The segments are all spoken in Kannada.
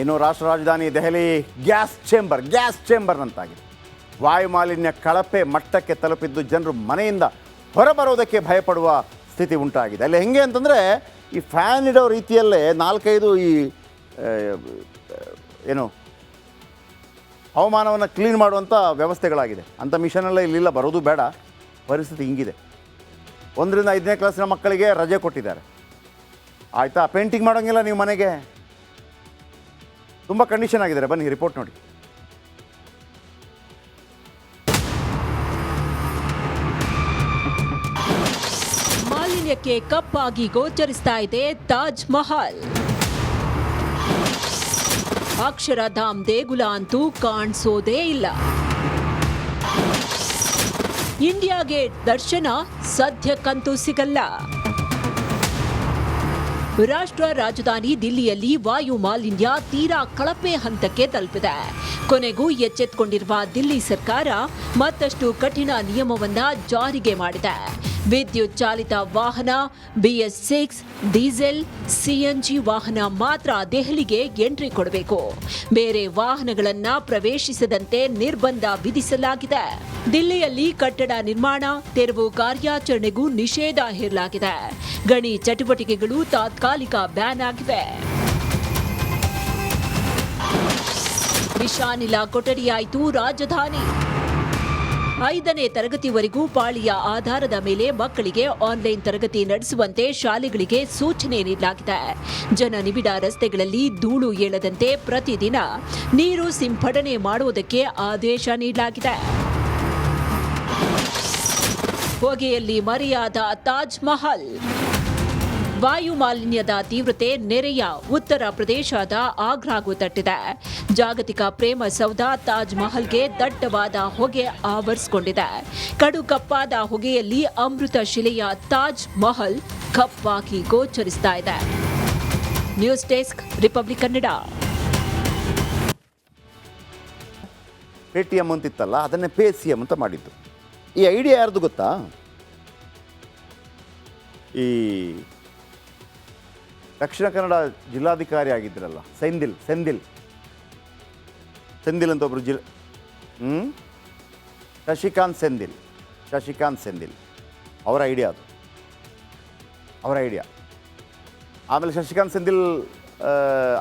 ಇನ್ನು ರಾಷ್ಟ್ರ ರಾಜಧಾನಿ ದೆಹಲಿ ಗ್ಯಾಸ್ ಚೇಂಬರ್, ಗ್ಯಾಸ್ ಚೇಂಬರ್ನಂತಾಗಿದೆ. ವಾಯು ಮಾಲಿನ್ಯ ಕಳಪೆ ಮಟ್ಟಕ್ಕೆ ತಲುಪಿದ್ದು ಜನರು ಮನೆಯಿಂದ ಹೊರಬರೋದಕ್ಕೆ ಭಯಪಡುವ ಸ್ಥಿತಿ ಉಂಟಾಗಿದೆ. ಅಲ್ಲಿ ಹೆಂಗೆ ಅಂತಂದರೆ ಈ ಫ್ಯಾನ್ ಇಡೋ ರೀತಿಯಲ್ಲೇ ನಾಲ್ಕೈದು ಈ ಏನು, ಹವಾಮಾನವನ್ನು ಕ್ಲೀನ್ ಮಾಡುವಂಥ ವ್ಯವಸ್ಥೆಗಳಾಗಿದೆ. ಅಂಥ ಮಿಷನೆಲ್ಲ ಇಲ್ಲಿಲ್ಲ, ಬರೋದು ಬೇಡ. ಪರಿಸ್ಥಿತಿ ಹಿಂಗಿದೆ. ಒಂದರಿಂದ ಐದನೇ ಕ್ಲಾಸಿನ ಮಕ್ಕಳಿಗೆ ರಜೆ ಕೊಟ್ಟಿದ್ದಾರೆ. ಆಯಿತಾ? ಪೇಂಟಿಂಗ್ ಮಾಡೋಂಗಿಲ್ಲ ನೀವು ಮನೆಗೆ? ತುಂಬ ಕಂಡೀಷನ್ ಆಗಿದ್ದಾರೆ ಬನ್ನಿ ರಿಪೋರ್ಟ್ ನೋಡಿ. ಮಾಲಿನ್ಯಕ್ಕೆ ಕಪ್ಪಾಗಿ ಗೋಚರಿಸ್ತಾ ಇದೆ ತಾಜ್ ಮಹಲ್. ಅಕ್ಷರಧಾಮ್ ದೇಗುಲ ಅಂತೂ ಕಾಣಿಸೋದೇ ಇಲ್ಲ. ಇಂಡಿಯಾ ಗೇಟ್ ದರ್ಶನ, ಸದ್ಯಕ್ಕಂತೂ ಸಿಗಲ್ಲ. ರಾಷ್ಟ್ರ ರಾಜಧಾನಿ ದಿಲ್ಲಿಯಲ್ಲಿ ವಾಯು ಮಾಲಿನ್ಯ ತೀರಾ ಕಳಪೆ ಹಂತಕ್ಕೆ ತಲುಪಿದೆ. ಕೊನೆಗೂ ಎಚ್ಚೆತ್ತುಕೊಂಡಿರುವ ದಿಲ್ಲಿ ಸರ್ಕಾರ ಮತ್ತಷ್ಟು ಕಠಿಣ ನಿಯಮವನ್ನ ಜಾರಿಗೆ ಮಾಡಿದೆ. ವಿದ್ಯುತ್ ಚಾಲಿತ ವಾಹನ, ಬಿಎಸ್ ಸಿಕ್ಸ್, ಡೀಸೆಲ್ ಸಿಎನ್ಜಿ ವಾಹನ ಮಾತ್ರ ದೆಹಲಿಗೆ ಎಂಟ್ರಿ ಕೊಡಬೇಕು. ಬೇರೆ ವಾಹನಗಳನ್ನು ಪ್ರವೇಶಿಸದಂತೆ ನಿರ್ಬಂಧ ವಿಧಿಸಲಾಗಿದೆ. ದಿಲ್ಲಿಯಲ್ಲಿ ಕಟ್ಟಡ ನಿರ್ಮಾಣ, ತೆರವು ಕಾರ್ಯಾಚರಣೆಗೂ ನಿಷೇಧ ಹೇರಲಾಗಿದೆ. ಗಣಿ ಚಟುವಟಿಕೆಗಳು ತಾತ್ಕಾಲಿಕ ಬ್ಯಾನ್ ಆಗಿವೆ. ವಿಷಾನಿಲ ಕೊಠಡಿಯಾಯಿತು ರಾಜಧಾನಿ. ಐದನೇ ತರಗತಿವರೆಗೂ ಪಾಳಿಯ ಆಧಾರದ ಮೇಲೆ ಮಕ್ಕಳಿಗೆ ಆನ್ಲೈನ್ ತರಗತಿ ನಡೆಸುವಂತೆ ಶಾಲೆಗಳಿಗೆ ಸೂಚನೆ ನೀಡಲಾಗಿದೆ. ಜನನಿಬಿಡ ರಸ್ತೆಗಳಲ್ಲಿ ಧೂಳು ಏಳದಂತೆ ಪ್ರತಿದಿನ ನೀರು ಸಿಂಪಡಣೆ ಮಾಡುವುದಕ್ಕೆ ಆದೇಶ ನೀಡಲಾಗಿದೆ. ಹೊಗೆಯಲ್ಲಿ ಮರೆಯಾದ ತಾಜ್ ಮಹಲ್. ವಾಯು ಮಾಲಿನ್ಯದ ತೀವ್ರತೆ ನೆರೆಯ ಉತ್ತರ ಪ್ರದೇಶದ ಆಗ್ರಾಗೂ ತಟ್ಟಿದೆ. ಜಾಗತಿಕ ಪ್ರೇಮ ಸೌಧ ತಾಜ್ ಮಹಲ್ಗೆ ದಟ್ಟವಾದ ಹೊಗೆ ಆವರಿಸಿಕೊಂಡಿದೆ. ಕಡು ಕಪ್ಪಾದ ಹೊಗೆಯಲ್ಲಿ ಅಮೃತ ಶಿಲೆಯ ತಾಜ್ ಮಹಲ್ ಕಪ್ಪಾಗಿ ಗೋಚರಿಸ್ತಾ ಇದೆ. News desk, Republic Kannada. Paytm ಅಂತಿತ್ತಲ್ಲ, ಅದನ್ನೇ ಪೇ ಸಿ ಎಂ ಅಂತ ಮಾಡಿದ್ದು. ಈ ಐಡಿಯಾ ಯಾರ್ದು ಗೊತ್ತಾ? ಈ ದಕ್ಷಿಣ ಕನ್ನಡ ಜಿಲ್ಲಾಧಿಕಾರಿ ಆಗಿದ್ರಲ್ಲ, ಸೆಂದಿಲ್ ಸೆಂದಿಲ್. ಸೆಂದಿಲ್ ಅಂತ ಒಬ್ಬರು ಜಿಲ್ ಹ್ಞೂ ಶಶಿಕಾಂತ್ ಸೆಂದಿಲ್ ಶಶಿಕಾಂತ್ ಸೆಂದಿಲ್. ಅವರ ಐಡಿಯಾ ಅದು. ಅವರ ಐಡಿಯಾ. ಆಮೇಲೆ ಶಶಿಕಾಂತ್ ಸೆಂದಿಲ್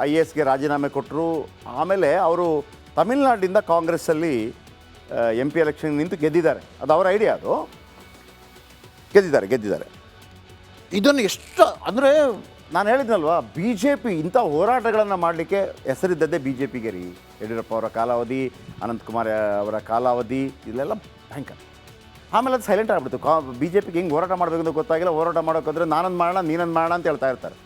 ಐ ಎ ಎಸ್ಗೆ ರಾಜೀನಾಮೆ ಕೊಟ್ಟರು ಆಮೇಲೆ ಅವರು ತಮಿಳ್ನಾಡಿಂದ ಕಾಂಗ್ರೆಸ್ಸಲ್ಲಿ ಎಂ ಪಿ ಎಲೆಕ್ಷನ್ ನಿಂತು ಗೆದ್ದಿದ್ದಾರೆ. ಅದು ಅವರ ಐಡಿಯಾ ಅದು. ಗೆದ್ದಿದ್ದಾರೆ ಗೆದ್ದಿದ್ದಾರೆ. ಇದನ್ನು ಎಷ್ಟು, ಅಂದರೆ ನಾನು ಹೇಳಿದ್ನಲ್ವಾ ಬಿ ಜೆ ಪಿ ಇಂಥ ಹೋರಾಟಗಳನ್ನು ಮಾಡಲಿಕ್ಕೆ ಹೆಸರಿದ್ದದ್ದೇ ಬಿ ಜೆ ಪಿಗೆ ರೀ. ಯಡಿಯೂರಪ್ಪ ಅವರ ಕಾಲಾವಧಿ ಅನಂತಕುಮಾರ್ ಅವರ ಕಾಲಾವಧಿ, ಇಲ್ಲೆಲ್ಲ ಭಯಂಕರ. ಆಮೇಲೆ ಅದು ಸೈಲೆಂಟ್ ಆಗ್ಬಿಡ್ತು. ಕಾ ಬಿ ಜೆ ಪಿಗೆ ಹೆಂಗೆ ಹೋರಾಟ ಮಾಡಬೇಕು ಅಂತ ಗೊತ್ತಾಗಿಲ್ಲ. ಹೋರಾಟ ಮಾಡೋಕ್ಕೋದ್ರೆ ನಾನೊಂದು ಮಾಡೋಣ, ನೀನೊಂದು ಮಾಡೋಣ ಅಂತ ಹೇಳ್ತಾ ಇರ್ತಾರೆ.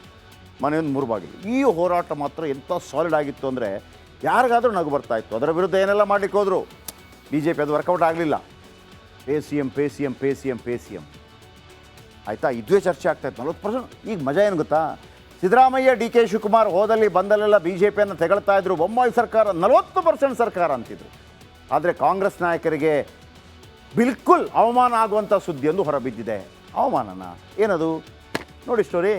ಮನೆಯೊಂದು ಮೂರು ಬಾಗಿಲು ಈ ಹೋರಾಟ ಮಾತ್ರ ಎಂಥ ಸಾಲಿಡ್ ಆಗಿತ್ತು ಅಂದರೆ ಯಾರಿಗಾದರೂ ನಗು ಬರ್ತಾ ಇತ್ತು. ಅದರ ವಿರುದ್ಧ ಏನೆಲ್ಲ ಮಾಡ್ಲಿಕ್ಕೆ ಹೋದರು? ಬಿ ಜೆ ಪಿ ಅದು ವರ್ಕೌಟ್ ಆಗಲಿಲ್ಲ. Pay C M, pay C M, pay C M, pay C M ಆಯಿತಾ? ಇದುವೇ ಚರ್ಚೆ ಆಗ್ತಾ ಇತ್ತು. ನಲ್ವತ್ತು ಪರ್ಸೆಂಟ್, ಈಗ ಮಜಾ ಏನು ಗೊತ್ತಾ? ಸಿದ್ದರಾಮಯ್ಯ, ಡಿ ಕೆ ಶಿವಕುಮಾರ್ ಹೋದಲ್ಲಿ ಬಂದಲ್ಲೆಲ್ಲ ಬಿ ಜೆ ಪಿಯನ್ನು ತೆಗಳ್ತಾ ಇದ್ರು. ಬೊಮ್ಮಾಯಿ ಸರ್ಕಾರ, ನಲವತ್ತು ಪರ್ಸೆಂಟ್ ಸರ್ಕಾರ ಅಂತಿದ್ರು. ಆದರೆ ಕಾಂಗ್ರೆಸ್ ನಾಯಕರಿಗೆ ಬಿಲ್ಕುಲ್ ಅವಮಾನ ಆಗುವಂಥ ಸುದ್ದಿಯೊಂದು ಹೊರಬಿದ್ದಿದೆ. ಅವಮಾನನ? ಏನದು? ನೋಡಿ ಸ್ಟೋರಿ.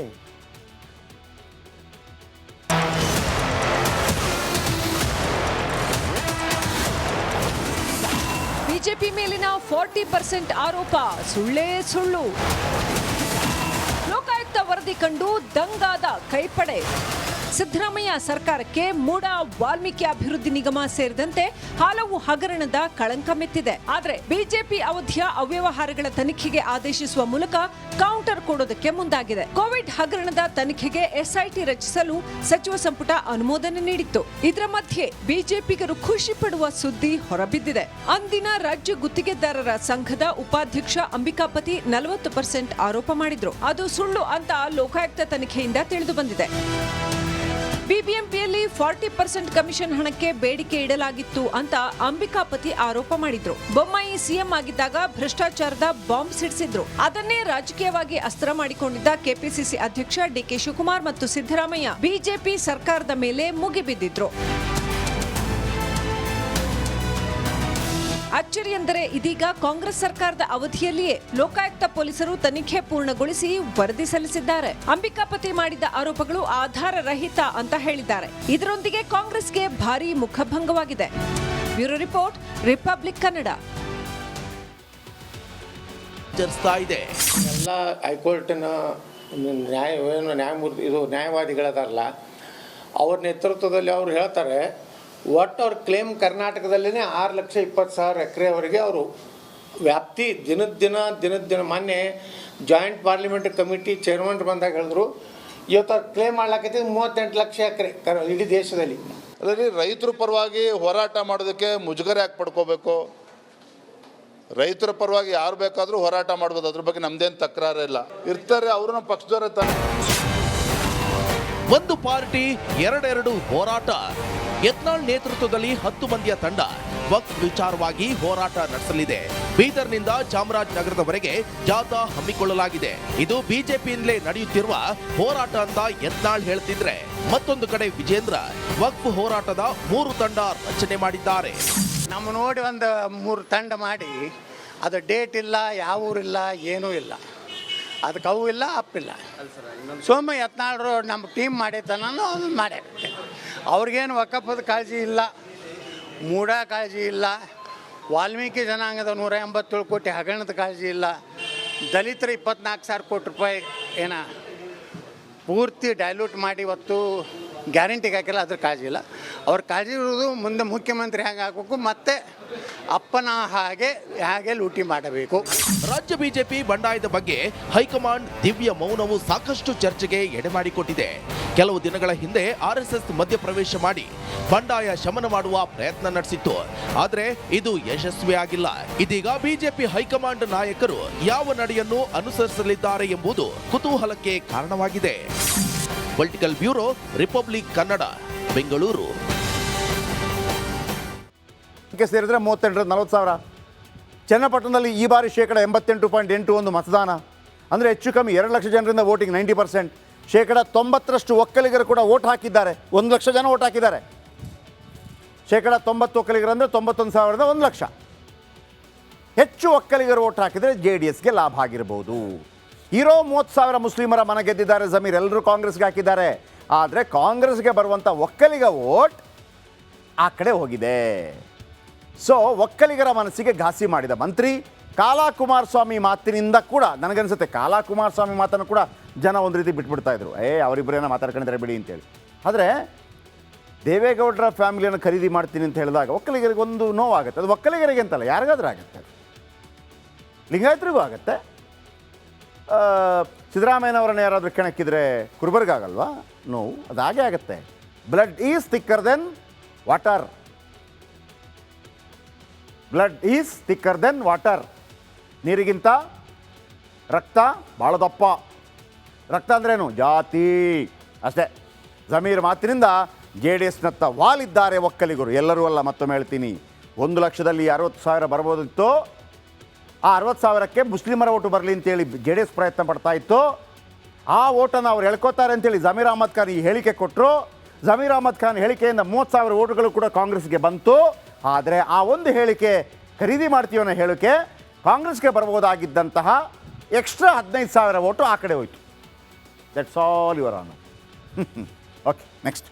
ಬಿಜೆಪಿ ಮೇಲಿನ ಫಾರ್ಟಿ ಪರ್ಸೆಂಟ್ ಆರೋಪ. ಸುಳ್ಳೇ ಸುಳ್ಳು. ಲೋಕಾಯುಕ್ತ ವರದಿ ಕಂಡು ದಂಗಾದ ಕೈಪಡೆ. ಸಿದ್ದರಾಮಯ್ಯ ಸರ್ಕಾರಕ್ಕೆ ಮೂಡ ವಾಲ್ಮೀಕಿ ಅಭಿವೃದ್ಧಿ ನಿಗಮ ಸೇರಿದಂತೆ ಹಲವು ಹಗರಣದ ಕಳಂಕ ಮೆತ್ತಿದೆ. ಆದರೆ ಬಿಜೆಪಿ ಅವಧಿಯ ಅವ್ಯವಹಾರಗಳ ತನಿಖೆಗೆ ಆದೇಶಿಸುವ ಮೂಲಕ ಕೌಂಟರ್ ಕೊಡೋದಕ್ಕೆ ಮುಂದಾಗಿದೆ. ಕೋವಿಡ್ ಹಗರಣದ ತನಿಖೆಗೆ ಎಸ್ಐಟಿ ರಚಿಸಲು ಸಚಿವ ಸಂಪುಟ ಅನುಮೋದನೆ ನೀಡಿತ್ತು. ಇದರ ಮಧ್ಯೆ ಬಿಜೆಪಿಗರು ಖುಷಿ ಪಡುವ ಸುದ್ದಿ ಹೊರಬಿದ್ದಿದೆ. ಅಂದಿನ ರಾಜ್ಯ ಗುತ್ತಿಗೆದಾರರ ಸಂಘದ ಉಪಾಧ್ಯಕ್ಷ ಅಂಬಿಕಾಪತಿ ನಲವತ್ತು ಪರ್ಸೆಂಟ್ ಆರೋಪ ಮಾಡಿದ್ರು. ಅದು ಸುಳ್ಳು ಅಂತ ಲೋಕಾಯುಕ್ತ ತನಿಖೆಯಿಂದ ತಿಳಿದು ಬಂದಿದೆ. ಬಿಬಿಎಂಪಿಯಲ್ಲಿ ಫಾರ್ಟಿ ಪರ್ಸೆಂಟ್ ಕಮಿಷನ್ ಹಣಕ್ಕೆ ಬೇಡಿಕೆ ಇಡಲಾಗಿತ್ತು ಅಂತ ಅಂಬಿಕಾಪತಿ ಆರೋಪ ಮಾಡಿದ್ರು. ಬೊಮ್ಮಾಯಿ ಸಿಎಂ ಆಗಿದ್ದಾಗ ಭ್ರಷ್ಟಾಚಾರದ ಬಾಂಬ್ ಸಿಡಿಸಿದ್ರು. ಅದನ್ನೇ ರಾಜಕೀಯವಾಗಿ ಅಸ್ತ್ರ ಮಾಡಿಕೊಂಡಿದ್ದ ಕೆಪಿಸಿಸಿ ಅಧ್ಯಕ್ಷ ಡಿಕೆ ಶಿವಕುಮಾರ್ ಮತ್ತು ಸಿದ್ದರಾಮಯ್ಯ ಬಿಜೆಪಿ ಸರ್ಕಾರದ ಮೇಲೆ ಮುಗಿಬಿದ್ದಿದ್ರು. ಅಚ್ಚರಿ ಎಂದರೆ ಇದೀಗ ಕಾಂಗ್ರೆಸ್ ಸರ್ಕಾರದ ಅವಧಿಯಲ್ಲಿಯೇ ಲೋಕಾಯುಕ್ತ ಪೊಲೀಸರು ತನಿಖೆ ಪೂರ್ಣಗೊಳಿಸಿ ವರದಿ ಸಲ್ಲಿಸಿದ್ದಾರೆ. ಅಂಬಿಕಾಪತಿ ಮಾಡಿದ ಆರೋಪಗಳು ಆಧಾರ ರಹಿತ ಅಂತ ಹೇಳಿದ್ದಾರೆ. ಇದರೊಂದಿಗೆ ಕಾಂಗ್ರೆಸ್ಗೆ ಭಾರೀ ಮುಖಭಂಗವಾಗಿದೆ. Bureau report Republic Kannada. ಇದೆ. ಎಲ್ಲ ಹೈಕೋರ್ಟಿನ ನ್ಯಾಯ ಏನು ನ್ಯಾಯಮೂರ್ತಿ ಇದು ನ್ಯಾಯವಾದಿಗಳದಾರಲ್ಲ ಅವ್ರ ನೇತೃತ್ವದಲ್ಲಿ ಅವ್ರು ಹೇಳ್ತಾರೆ ಒಟ್ಟು ಅವ್ರ ಕ್ಲೇಮ್ ಕರ್ನಾಟಕದಲ್ಲೇ ಆರು ಲಕ್ಷ ಇಪ್ಪತ್ತು ಸಾವಿರ ಎಕರೆವರೆಗೆ ಅವರು ವ್ಯಾಪ್ತಿ ದಿನದ ದಿನ ದಿನದ ದಿನ ಮೊನ್ನೆ ಜಾಯಿಂಟ್ ಪಾರ್ಲಿಮೆಂಟ್ ಕಮಿಟಿ ಚೇರ್ಮನ್ ಬಂದಾಗ ಹೇಳಿದ್ರು ಇವತ್ತು ಅವ್ರು ಕ್ಲೇಮ್ ಮಾಡ್ಲಾಕೈತಿ ಮೂವತ್ತೆಂಟು ಲಕ್ಷ ಎಕರೆ ಕರ್ ಇಡೀ ದೇಶದಲ್ಲಿ. ಅದರಲ್ಲಿ ರೈತರ ಪರವಾಗಿ ಹೋರಾಟ ಮಾಡೋದಕ್ಕೆ ಮುಜುಗರ ಯಾಕೆ ಪಡ್ಕೋಬೇಕು? ರೈತರ ಪರವಾಗಿ ಯಾರು ಬೇಕಾದರೂ ಹೋರಾಟ ಮಾಡ್ಬೋದು ಅದ್ರ ಬಗ್ಗೆ ನಮ್ದೇನು ತಕರಾರಿಲ್ಲ ಇರ್ತಾರೆ ಅವರು ನಮ್ಮ ಪಕ್ಷದವರೇ ತಾನೆ. ಒಂದು ಪಾರ್ಟಿ ಎರಡೆರಡು ಹೋರಾಟ. ಯತ್ನಾಳ್ ನೇತೃತ್ವದಲ್ಲಿ ಹತ್ತು ಮಂದಿಯ ತಂಡ ವಕ್ಫ್ ವಿಚಾರವಾಗಿ ಹೋರಾಟ ನಡೆಸಲಿದೆ. ಬೀದರ್ನಿಂದ ಚಾಮರಾಜನಗರದವರೆಗೆ ಜಾಥಾ ಹಮ್ಮಿಕೊಳ್ಳಲಾಗಿದೆ. ಇದು ಬಿಜೆಪಿಯಿಂದಲೇ ನಡೆಯುತ್ತಿರುವ ಹೋರಾಟ ಅಂತ ಯತ್ನಾಳ್ ಹೇಳ್ತಿದ್ರೆ. ಮತ್ತೊಂದು ಕಡೆ ವಿಜೇಂದ್ರ ವಕ್ಫ್ ಹೋರಾಟದ ಮೂರು ತಂಡ ರಚನೆ ಮಾಡಿದ್ದಾರೆ. ನಮ್ಮ ನೋಡಿ ಒಂದು ಮೂರು ತಂಡ ಮಾಡಿ. ಅದು ಡೇಟ್ ಇಲ್ಲ, ಯಾವ ಊರಿಲ್ಲ, ಏನೂ ಇಲ್ಲ. ಅದಕ್ಕೆ ಅವು ಇಲ್ಲ ಅಪ್ಪಿಲ್ಲ ಸೋಮ ಯತ್ನಾಳರು ನಮ್ಮ ಟೀಮ್ ಮಾಡೈತನ ಅದನ್ನು ಮಾಡ್ಯಾರ ಅವ್ರಿಗೇನು ಒಕ್ಕಪ್ಪದ ಕಾಳಜಿ ಇಲ್ಲ ಮೂಡ ಕಾಳಜಿ ಇಲ್ಲ, ವಾಲ್ಮೀಕಿ ಜನಾಂಗದ ನೂರ ಎಂಬತ್ತೇಳು ಕೋಟಿ ಹಗರಣದ ಕಾಳಜಿ ಇಲ್ಲ, ದಲಿತರ ಇಪ್ಪತ್ನಾಲ್ಕು ಸಾವಿರ ಕೋಟಿ ರೂಪಾಯಿ ಏನ ಪೂರ್ತಿ ಡೈಲ್ಯೂಟ್ ಮಾಡಿ ಇವತ್ತು ಗ್ಯಾರಂಟಿಗೆ ಹಾಕಿಲ್ಲ ಅದ್ರ ಕಾಳಜಿ ಇಲ್ಲ. ಅವ್ರ ಕಾಳಜಿ ಇರೋದು ಮುಂದೆ ಮುಖ್ಯಮಂತ್ರಿ ಹೇಗೆ ಆಗಬೇಕು ಮತ್ತೆ ಅಪ್ಪನ ಹಾಗೆ, ಹೇಗೆ ಲೂಟಿ ಮಾಡಬೇಕು. ರಾಜ್ಯ ಬಿಜೆಪಿ ಬಂಡಾಯದ ಬಗ್ಗೆ ಹೈಕಮಾಂಡ್ ದಿವ್ಯ ಮೌನವು ಸಾಕಷ್ಟು ಚರ್ಚೆಗೆ ಎಡೆಮಾಡಿಕೊಟ್ಟಿದೆ ಕೆಲವು ದಿನಗಳ ಹಿಂದೆ ಆರ್ಎಸ್ಎಸ್ ಮಧ್ಯಪ್ರವೇಶ ಮಾಡಿ ಬಂಡಾಯ ಶಮನ ಮಾಡುವ ಪ್ರಯತ್ನ ನಡೆಸಿತ್ತು. ಆದರೆ ಇದು ಯಶಸ್ವಿಯಾಗಿಲ್ಲ ಇದೀಗ ಬಿಜೆಪಿ ಹೈಕಮಾಂಡ್ ನಾಯಕರು ಯಾವ ನಡೆಯನ್ನು ಅನುಸರಿಸಲಿದ್ದಾರೆ ಎಂಬುದು ಕುತೂಹಲಕ್ಕೆ ಕಾರಣವಾಗಿದೆ. Political bureau, Republic Kannada, Bengaluru. ಸೇರಿದರೆ ಮೂವತ್ತೆಂಟರಿಂದ ನಲವತ್ತು ಸಾವಿರ. ಚನ್ನಪಟ್ಟಣದಲ್ಲಿ ಈ ಬಾರಿ ಶೇಕಡ ಎಂಬತ್ತೆಂಟು ಪಾಯಿಂಟ್ ಎಂಟು ಒಂದು ಮತದಾನ. ಅಂದರೆ ಹೆಚ್ಚು ಕಮ್ಮಿ ಎರಡು ಲಕ್ಷ ಜನರಿಂದ ವೋಟಿಂಗ್ ನೈಂಟಿ ಪರ್ಸೆಂಟ್. ಶೇಕಡ ತೊಂಬತ್ತರಷ್ಟು ಒಕ್ಕಲಿಗರು ಕೂಡ ವೋಟ್ ಹಾಕಿದ್ದಾರೆ. ಒಂದು ಲಕ್ಷ ಜನ ವೋಟ್ ಹಾಕಿದ್ದಾರೆ. ಶೇಕಡ ತೊಂಬತ್ತು ಒಕ್ಕಲಿಗರು ಅಂದರೆ ತೊಂಬತ್ತೊಂದು ಸಾವಿರದ ಒಂದು ಲಕ್ಷ. ಹೆಚ್ಚು ಒಕ್ಕಲಿಗರು ವೋಟ್ ಹಾಕಿದರೆ ಜೆ ಡಿ ಎಸ್ಗೆ ಲಾಭ ಆಗಿರ್ಬೋದು. ಇರೋ ಮೂವತ್ತು ಸಾವಿರ ಮುಸ್ಲಿಮರ ಮನ ಗೆದ್ದಿದ್ದಾರೆ, ಜಮೀರ್ ಎಲ್ಲರೂ ಕಾಂಗ್ರೆಸ್ಗೆ ಹಾಕಿದ್ದಾರೆ. ಆದರೆ ಕಾಂಗ್ರೆಸ್ಗೆ ಬರುವಂಥ ಒಕ್ಕಲಿಗ ವೋಟ್ ಆ ಕಡೆ ಹೋಗಿದೆ. ಸೊ ಒಕ್ಕಲಿಗರ ಮನಸ್ಸಿಗೆ ಘಾಸಿ ಮಾಡಿದ ಮಂತ್ರಿ ಕಾಲಾ ಕುಮಾರಸ್ವಾಮಿ ಮಾತಿನಿಂದ ಕೂಡ, ನನಗನ್ಸುತ್ತೆ ಕಾಲಾ ಕುಮಾರಸ್ವಾಮಿ ಮಾತನ್ನು ಕೂಡ ಜನ ಒಂದು ರೀತಿ ಬಿಟ್ಬಿಡ್ತಾ ಇದ್ರು. ಏ, ಅವರಿಬ್ಬರೇನ ಮಾತಾಡ್ಕೊಂಡಿದ್ದಾರೆ ಬಿಡಿ ಅಂತೇಳಿ. ಆದರೆ, ದೇವೇಗೌಡರ ಫ್ಯಾಮಿಲಿಯನ್ನು ಖರೀದಿ ಮಾಡ್ತೀನಿ ಅಂತ ಹೇಳಿದಾಗ ಒಕ್ಕಲಿಗರಿಗೆ ಒಂದು ನೋವಾಗುತ್ತೆ. ಅದು ಒಕ್ಕಲಿಗರಿಗೆ ಅಂತಲ್ಲ, ಯಾರಿಗಾದ್ರೂ ಆಗುತ್ತೆ. ಲಿಂಗಾಯತರಿಗೂ ಆಗುತ್ತೆ. ಸಿದ್ದರಾಮಯ್ಯನವರನ್ನ ಯಾರಾದರೂ ಕೆಣಕಿದ್ರೆ ಕುರುಬರಿಗಾಗಲ್ವಾ? ನೋವು, ಅದು ಹಾಗೆ ಆಗುತ್ತೆ. Blood is thicker than water blood is thicker than water ನೀರಿಗಿಂತ ರಕ್ತ ಭಾಳ ದಪ್ಪ. ರಕ್ತ ಅಂದ್ರೇನು? ಜಾತಿ. ಅಷ್ಟೇ. ಜಮೀರ್ ಮಾತಿನಿಂದ ಜೆ ಡಿ ಎಸ್ನತ್ತ ವಾಲಿದ್ದಾರೆ ಒಕ್ಕಲಿಗರು. ಎಲ್ಲರೂ ಅಲ್ಲ, ಮತ್ತೊಮ್ಮೆ ಹೇಳ್ತೀನಿ. ಒಂದು ಲಕ್ಷದಲ್ಲಿ ಅರವತ್ತು ಸಾವಿರ ಬರ್ಬೋದಿತ್ತು ಆ ಅರವತ್ತು ಸಾವಿರಕ್ಕೆ ಮುಸ್ಲಿಮರ ಓಟು ಬರಲಿ ಅಂತೇಳಿ ಜೆ ಡಿ ಎಸ್ ಪ್ರಯತ್ನ ಪಡ್ತಾ ಇತ್ತು. ಆ ಓಟನ್ನು ಅವ್ರು ಹೇಳ್ಕೋತಾರೆ ಅಂತೇಳಿ ಜಮೀರ್ ಅಹಮದ್ ಖಾನ್ ಈ ಹೇಳಿಕೆ ಕೊಟ್ಟರು ಜಮೀರ್ ಅಹಮದ್ ಖಾನ್ ಹೇಳಿಕೆಯಿಂದ ಮೂವತ್ತು ಸಾವಿರ ಓಟುಗಳು ಕೂಡ ಕಾಂಗ್ರೆಸ್ಗೆ ಬಂತು. ಆದರೆ ಆ ಒಂದು ಹೇಳಿಕೆ ಖರೀದಿ ಮಾಡ್ತೀವಿ ಅನ್ನೋ ಹೇಳಿಕೆ ಕಾಂಗ್ರೆಸ್ಗೆ ಬರ್ಬೋದಾಗಿದ್ದಂತಹ ಎಕ್ಸ್ಟ್ರಾ ಹದಿನೈದು ಸಾವಿರ ಓಟು ಆ ಕಡೆ ಹೋಯಿತು. That's all your on okay next